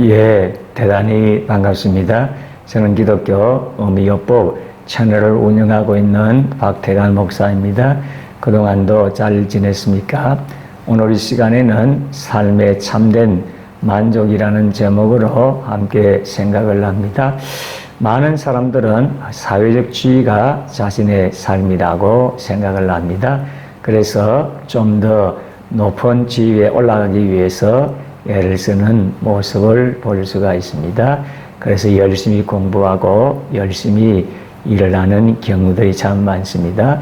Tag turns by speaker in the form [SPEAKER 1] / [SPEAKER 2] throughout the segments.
[SPEAKER 1] 예, 대단히 반갑습니다. 저는 기독교 어미요법 채널을 운영하고 있는 박태관 목사입니다. 그동안도 잘 지냈습니까? 오늘 이 시간에는 삶의 참된 만족이라는 제목으로 함께 생각을 합니다. 많은 사람들은 사회적 지위가 자신의 삶이라고 생각을 합니다. 그래서 좀 더 높은 지위에 올라가기 위해서 애를 쓰는 모습을 볼 수가 있습니다. 그래서 열심히 공부하고 열심히 일을 하는 경우들이 참 많습니다.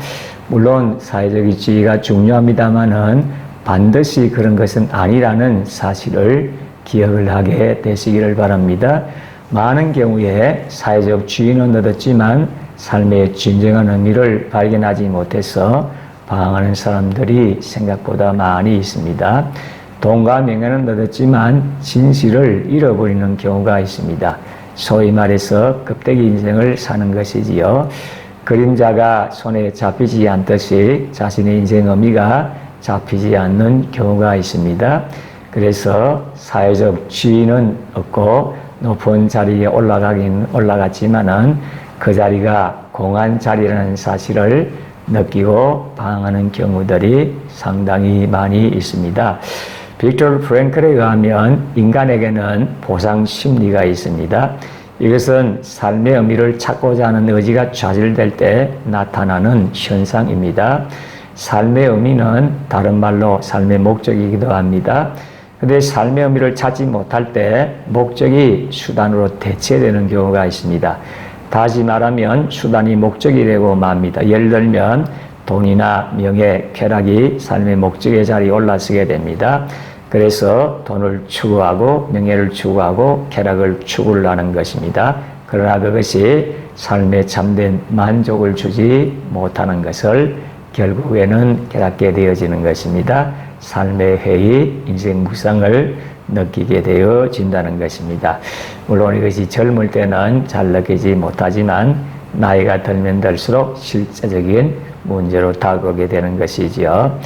[SPEAKER 1] 물론 사회적 지위가 중요합니다만은 반드시 그런 것은 아니라는 사실을 기억을 하게 되시기를 바랍니다. 많은 경우에 사회적 지위는 얻었지만 삶의 진정한 의미를 발견하지 못해서 방황하는 사람들이 생각보다 많이 있습니다. 돈과 명예는 얻었지만 진실을 잃어버리는 경우가 있습니다. 소위 말해서 급대기 인생을 사는 것이지요. 그림자가 손에 잡히지 않듯이 자신의 인생 의미가 잡히지 않는 경우가 있습니다. 그래서 사회적 지위는 없고 높은 자리에 올라가긴 올라갔지만은 그 자리가 공한 자리라는 사실을 느끼고 방황하는 경우들이 상당히 많이 있습니다. 빅토르 프랭클에 의하면 인간에게는 보상 심리가 있습니다. 이것은 삶의 의미를 찾고자 하는 의지가 좌절될 때 나타나는 현상입니다. 삶의 의미는 다른 말로 삶의 목적이기도 합니다. 근데 삶의 의미를 찾지 못할 때 목적이 수단으로 대체되는 경우가 있습니다. 다시 말하면 수단이 목적이 되고 맙니다. 예를 들면 돈이나 명예, 쾌락이 삶의 목적의 자리에 올라서게 됩니다. 그래서 돈을 추구하고 명예를 추구하고 쾌락을 추구를 하는 것입니다. 그러나 그것이 삶에 참된 만족을 주지 못하는 것을 결국에는 깨닫게 되어지는 것입니다. 삶의 회의, 인생 무상을 느끼게 되어진다는 것입니다. 물론 이것이 젊을 때는 잘 느끼지 못하지만 나이가 들면 들수록 실제적인 문제로 다가오게 되는 것이지요.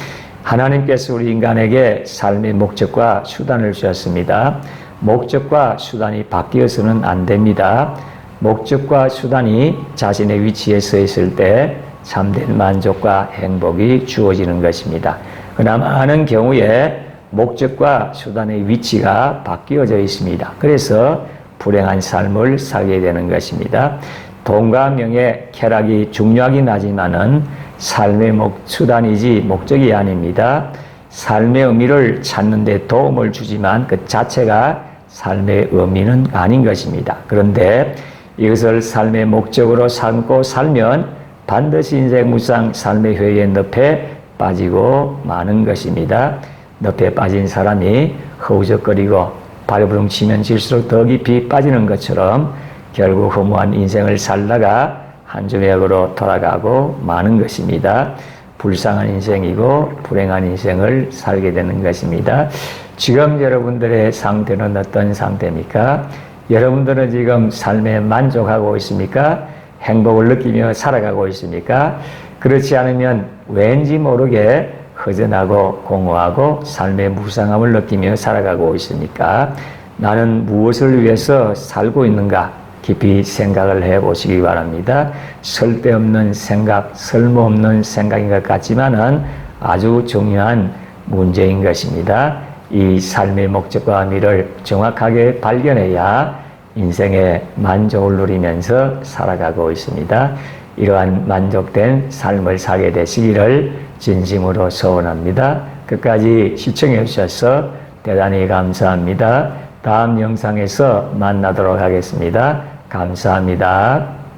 [SPEAKER 1] 하나님께서 우리 인간에게 삶의 목적과 수단을 주셨습니다. 목적과 수단이 바뀌어서는 안 됩니다. 목적과 수단이 자신의 위치에 서 있을 때 참된 만족과 행복이 주어지는 것입니다. 그러나 많은 경우에 목적과 수단의 위치가 바뀌어져 있습니다. 그래서 불행한 삶을 살게 되는 것입니다. 돈과 명예, 쾌락이 중요하긴 하지만은 삶의 목, 수단이지 목적이 아닙니다. 삶의 의미를 찾는 데 도움을 주지만 그 자체가 삶의 의미는 아닌 것입니다. 그런데 이것을 삶의 목적으로 삼고 살면 반드시 인생 무상 삶의 회의 늪에 빠지고 마는 것입니다. 늪에 빠진 사람이 허우적거리고 발버둥 치면 질수록 더 깊이 빠지는 것처럼 결국 허무한 인생을 살다가 한주맥으로 돌아가고 마는 것입니다. 불쌍한 인생이고 불행한 인생을 살게 되는 것입니다. 지금 여러분들의 상태는 어떤 상태입니까? 여러분들은 지금 삶에 만족하고 있습니까? 행복을 느끼며 살아가고 있습니까? 그렇지 않으면 왠지 모르게 허전하고 공허하고 삶의 무상함을 느끼며 살아가고 있습니까? 나는 무엇을 위해서 살고 있는가? 깊이 생각을 해 보시기 바랍니다. 쓸데없는 생각, 쓸모없는 생각인 것 같지만은 아주 중요한 문제인 것입니다. 이 삶의 목적과 의미를 정확하게 발견해야 인생의 만족을 누리면서 살아가고 있습니다. 이러한 만족된 삶을 살게 되시기를 진심으로 소원합니다. 끝까지 시청해 주셔서 대단히 감사합니다. 다음 영상에서 만나도록 하겠습니다. 감사합니다.